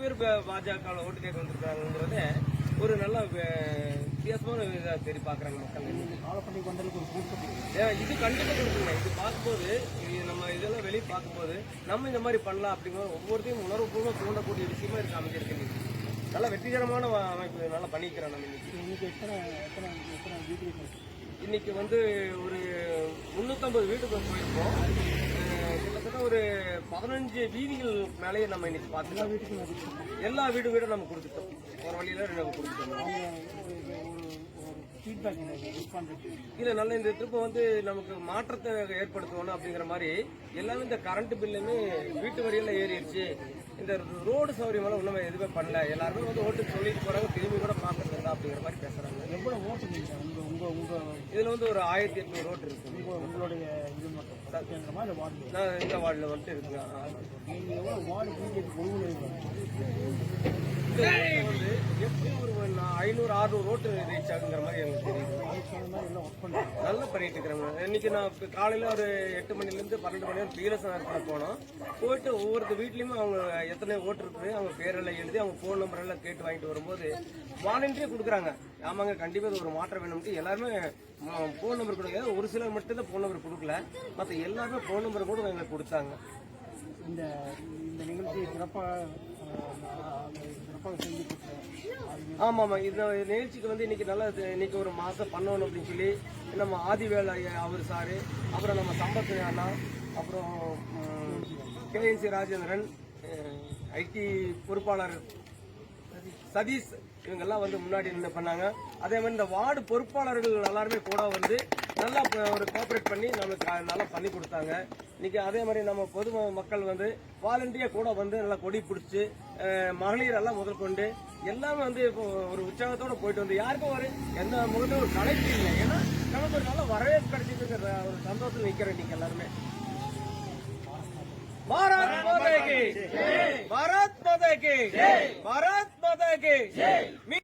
பேர் பாஜக ஓட்டு கேட்க வந்திருக்காங்கிறத ஒரு நல்ல வித்தியாசமான இதாக தெரிய பார்க்குறாங்க மக்கள். இது கண்டிப்பா கொடுக்குங்க. இது பார்க்கும்போது இது நம்ம இதெல்லாம் வெளியே பார்க்கும்போது நம்ம இந்த மாதிரி பண்ணலாம் அப்படிங்கிற ஒவ்வொருத்தையும் உணர்வுபூர்வம் தூண்டக்கூடிய விஷயமா இருக்கு அமைஞ்சிருக்கு இன்னைக்கு. நல்ல வெற்றிகரமான அமைப்பு நல்லா பண்ணிக்கிறோம் நம்ம இன்னைக்கு. இன்னைக்கு வந்து ஒரு முந்நூற்றம்பது வீட்டுக்கு போயிருக்கோம். கிட்டத்தட்ட ஒரு பதினஞ்சு வீதிகள் மேலேயே நம்ம இன்னைக்கு அதிகம் எல்லா வீடு வீடும் நம்ம கொடுத்துட்டோம். ஒரு வழியில நம்ம கொடுத்துட்டோம். இல்ல நல்ல இந்த ட்ரிப் வந்து நமக்கு மாற்றத்தை ஏற்படுத்தணும் அப்படிங்கிற மாதிரி எல்லாமே இந்த கரண்ட் பில்லுமே வீட்டு வரியெல்லாம் ஏறிடுச்சு. இந்த ரோடு சௌகரியம் எல்லாம் ஒண்ணுமே எதுவுமே பண்ணல. எல்லாருமே வந்து ஓட்டுக்கு சொல்லிட்டு போறாங்க. திரும்பி கூட பாக்குறது இல்லை அப்படிங்கிற மாதிரி பேசுறாங்க. எவ்வளோ ஓட்டு நீங்க உங்க உங்க உங்க இதுல வந்து ஒரு ஆயிரத்தி எட்நூறு ரோடு இருக்கு. உங்க உங்களுடைய இது மட்டும் வார்டு நான் இந்த வார்டில் வந்துட்டு இருக்குங்க நீங்க எவ்வளோ வார்டு பிஜேபி கொள்கை இந்த ரோட்ல வந்து எப்படி ஒரு ஐநூறு அறுநூறு ரோட்டு ரீச் ஆகுங்கிற மாதிரி எனக்கு தெரியுது. நல்லா பண்ணிட்டு இருக்கிறாங்க. இன்னைக்கு நான் இப்ப காலையில ஒரு எட்டு மணிலேருந்து பன்னெண்டு மணி வரைக்கும் பீலசம் இடத்துல போனோம். போயிட்டு ஒவ்வொருத்த வீட்லயுமே அவங்க எத்தனை ஓட்டு இருக்குது அவங்க பேரெல்லாம் எழுதி அவங்க ஃபோன் நம்பர் எல்லாம் கேட்டு வாங்கிட்டு வரும்போது வாலண்டியே கொடுக்குறாங்க. ஆமாங்க கண்டிப்பா இது ஒரு மாற்றம் வேணும்ட்டு எல்லாருமே ஃபோன் நம்பர் கொடுக்க ஒரு சிலர் மட்டும் தான் ஃபோன் நம்பர் கொடுக்கல. மற்ற எல்லாருமே ஃபோன் நம்பர் கூட எங்களுக்கு கொடுத்தாங்க. இந்த இந்த நிகழ்ச்சி சிறப்பாக ஆமாம் ஆமா ஆமா இந்த நிகழ்ச்சிக்கு வந்து இன்னைக்கு நல்லா இது- இன்னைக்கு ஒரு மாசம் பண்ணணும் அப்படின்னு சொல்லி நம்ம ஆதிவேல் ஐயா அவர் சாரு அப்புறம் நம்ம சம்பத் அண்ணா அப்புறம் கேஎன்சி ராஜேந்திரன் ஐடி பொறுப்பாளர் சதீஷ் இவங்கெல்லாம் வந்து முன்னாடி நின்று பண்ணாங்க. அதே மாதிரி இந்த வார்டு பொறுப்பாளர்கள் எல்லாருமே கூட வந்து ஒரு கோஆபரேட் பண்ணி நம்மளுக்கு நல்லா பண்ணி கொடுத்தாங்க. இன்னைக்கு அதே மாதிரி நம்ம பொது மக்கள் வந்து வாலண்டியா கூட வந்து நல்லா கொடி பிடிச்சி மகளிர் எல்லாம் முதல் கொண்டு எல்லாமே வந்து இப்போ ஒரு உற்சாகத்தோட போயிட்டு வந்து யாருக்கும் ஒரு எந்த முகத்தையும் ஒரு கலைப்பு இல்லை. ஏன்னா நமக்கு ஒரு நல்ல வரவேற்பு கிடைச்சிருக்கிற ஒரு சந்தோஷம் நிக்கிறோம் இன்னைக்கு எல்லாருமே. பாரத் மாதா கி பாரத் மாதா கி பாரத் மாதா கி